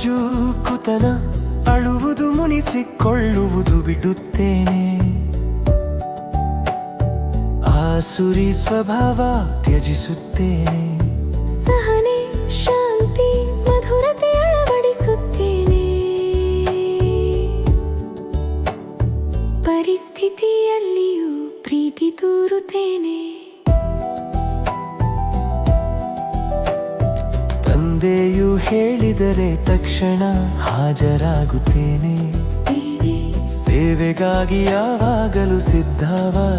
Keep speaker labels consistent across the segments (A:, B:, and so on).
A: ನಾಜೂಕುತನ ಅಳುವುದು ಮುನಿಸಿಕೊಳ್ಳುವುದು ಬಿಡುತ್ತೇನೆ. ಆಸುರಿ ಸ್ವಭಾವ ತ್ಯಜಿಸುತ್ತೇನೆ. ತಂದೆಯು ಹೇಳಿದರೆ ತಕ್ಷಣ ಹಾಜರಾಗುತ್ತೇನೆ.
B: ಸೇವೆ
A: ಸೇವೆಗಾಗಿ ಯಾವಾಗಲೂ ಸಿದ್ಧವಾಗಿರುತ್ತೇನೆ.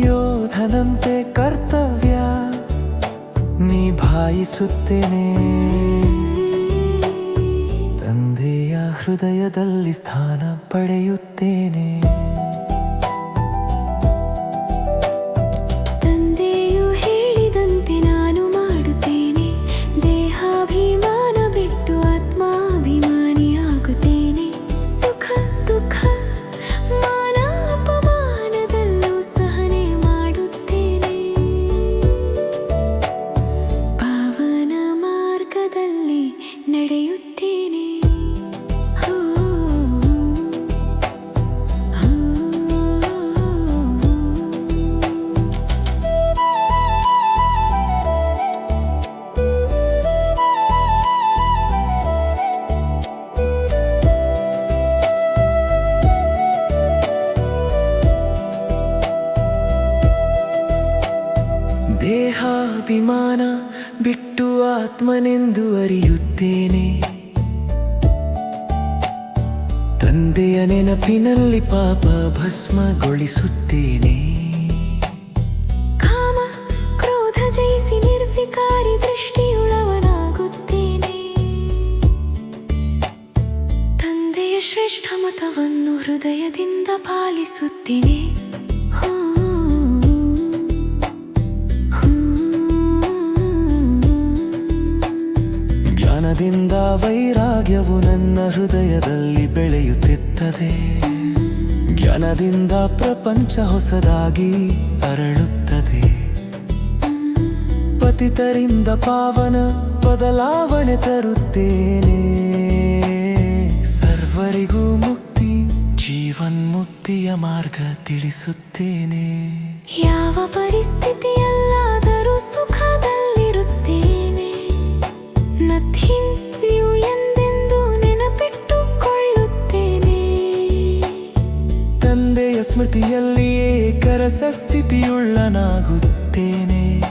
A: ಯೋಧನಂತೆ ಕರ್ತವ್ಯ ನಿಭಾಯಿಸುತ್ತೇನೆ. ತಂದೆಯ ಹೃದಯದಲ್ಲಿ ಸ್ಥಾನ ಪಡೆಯುತ್ತೇನೆ.
B: ದೇಹಾಭಿಮಾನ ಬಿಟ್ಟು
A: ಆತ್ಮನೆಂದು ಅರಿಯುತ್ತೇನೆ. ತಂದೆಯ ನೆನಪಿನಲ್ಲಿ ಪಾಪ ಭಸ್ಮಗೊಳಿಸುತ್ತೇನೆ.
B: ಕಾಮ, ಕ್ರೋಧ ಜಯಿಸಿ ನಿರ್ವಿಕಾರಿ ದೃಷ್ಟಿಯುಳವನಾಗುತ್ತೇನೆ ತಂದೆಯ ಶ್ರೇಷ್ಠ ಮತವನ್ನು ಹೃದಯದಿಂದ ಪಾಲಿಸುತ್ತೇನೆ.
A: ಜ್ಞಾನದಿಂದ ವೈರಾಗ್ಯವು ನನ್ನ ಹೃದಯದಲ್ಲಿ ಬೆಳೆಯುತ್ತಿತ್ತದೆ. ಜ್ಞಾನದಿಂದ ಪ್ರಪಂಚ ಹೊಸದಾಗಿ ಅರಳುತ್ತದೆ. ಪತಿತರಿಂದ ಪಾವನ ಬದಲಾವಣೆ ತರುತ್ತೇನೆ. ಸರ್ವರಿಗೂ ಮುಕ್ತಿ, ಜೀವನ್ಮುಕ್ತಿಯ ಮಾರ್ಗ ತಿಳಿಸುತ್ತೇನೆ.
B: ಯಾವ ಪರಿಸ್ಥಿತಿಯಲ್ಲಾದರೂ
A: ಸ್ಮೃತಿಯಲ್ಲಿಯೇ ಕರಸ ಸ್ಥಿತಿಯುಳ್ಳನಾಗುತ್ತೇನೆ.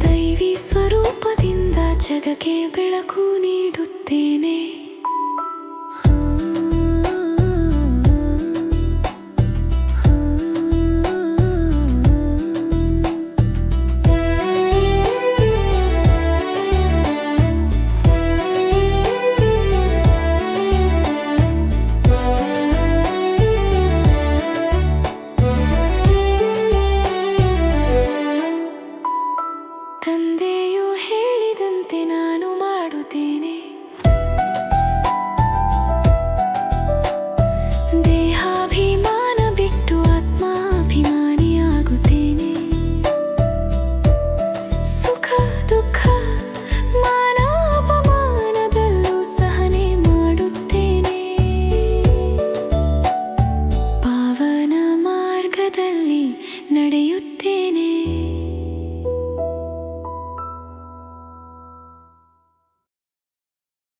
B: ದೈವಿ ಸ್ವರೂಪದಿಂದ ಜಗಕ್ಕೆ ಬೆಳಕು ನೀಡುತ್ತೇನೆ.